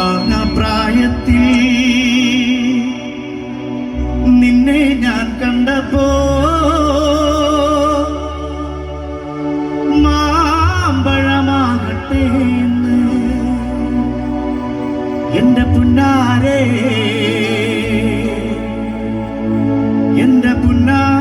യൗവന പ്രായത്തിൽ നിന്നെ ഞാൻ കണ്ടപ്പോ മാമ്പഴമാകട്ടെ എന്ന് എന്റെ പുന്നാരേ എന്റെ പുന്നാര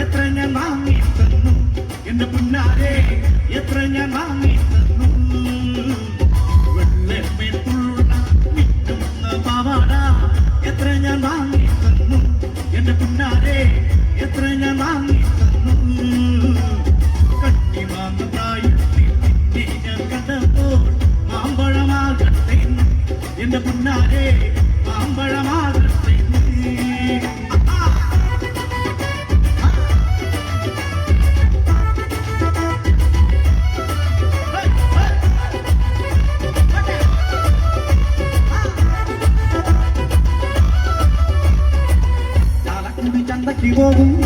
എത്ര ഞാൻ വാങ്ങി തന്നു എന്റെ പിന്നാലെ എത്ര ഞാൻ വാങ്ങി തന്നു i don't one.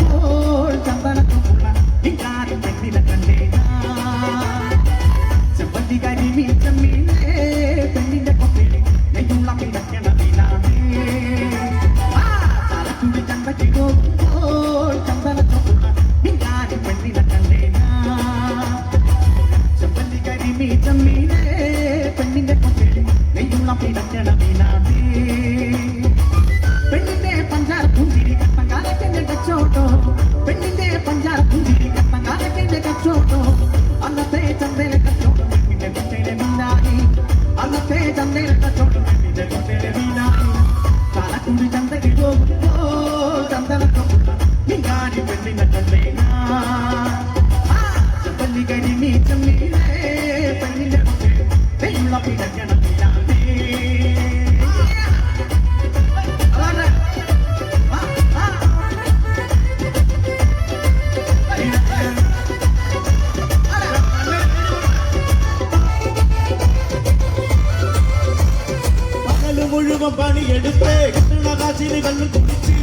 சிவம் பணி எடுப்பே கட்டுணகாசினி கண்ணு குடிச்சு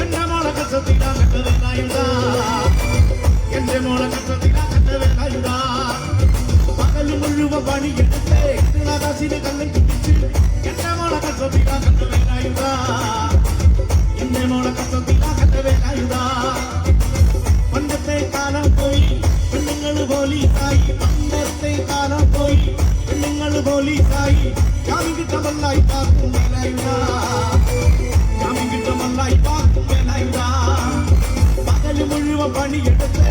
என்ன மோள கசத்திடா கட்டவேண்டாயுடா என்ற மோள கசத்திடா கட்டவேண்டாயுடா பகல் முழுவ பணி எடுப்பே கட்டுணகாசினி கண்ணு குடிச்சு என்ன மோள கசத்திடா கட்டவேண்டாயுடா மல்லாய் பார்க்கும் வேலைவா சாமி கிட்ட மல்லாய் பார்க்கும் வேலைவா பகல் முழுவ பணி எடுத்து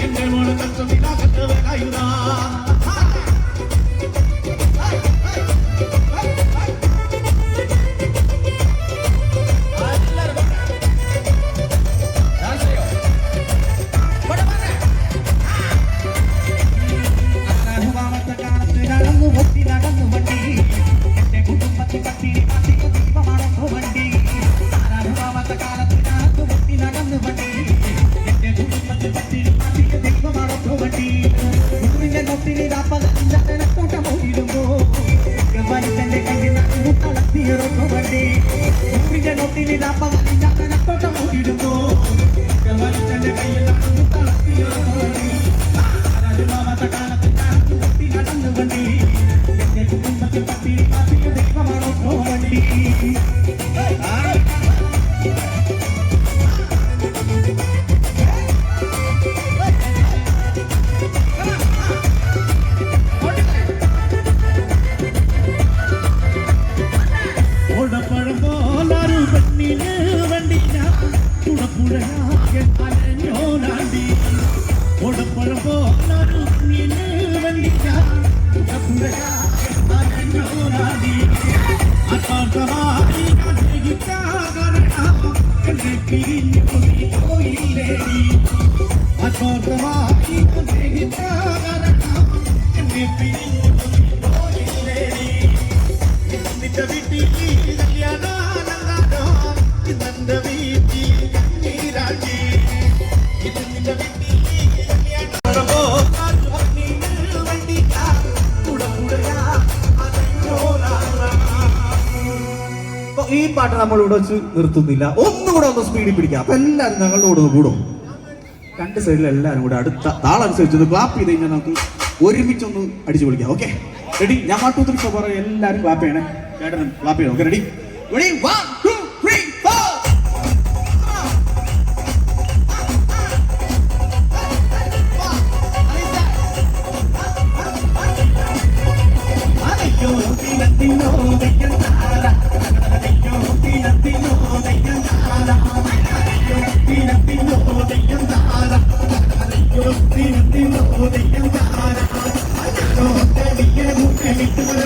என்னை மூணு கஷ்டத்திடா கண்ண வேலாயுதா ഈ പാട്ട് നമ്മൾ ഇവിടെ വെച്ച് നിർത്തുന്നില്ല. ഒന്നുകൂടെ ഒന്ന് സ്പീഡിൽ പിടിക്കാം. അപ്പൊ എല്ലാവരും ഞങ്ങളുടെ കൂടെ ഒന്ന് കൂടും. രണ്ട് സൈഡിൽ എല്ലാവരും കൂടെ അടുത്ത താളനുസരിച്ച് ക്ലാപ്പ് ചെയ്ത് കഴിഞ്ഞാൽ നമുക്ക് ഒരുമിച്ചൊന്ന് അടിച്ചു പൊളിക്കാം. ഓക്കെ റെഡി ഞാൻ പാട്ട് ത്രീ ഫോർ പറയും എല്ലാവരും ക്ലാപ്പ് ചെയ്യണേ. ചേട്ടനും ക്ലാപ്പ് ചെയ്യണം okay ready ready one two three four അയ്യോ ദിനത്തിനോ വെയ്യന്താര Thank you.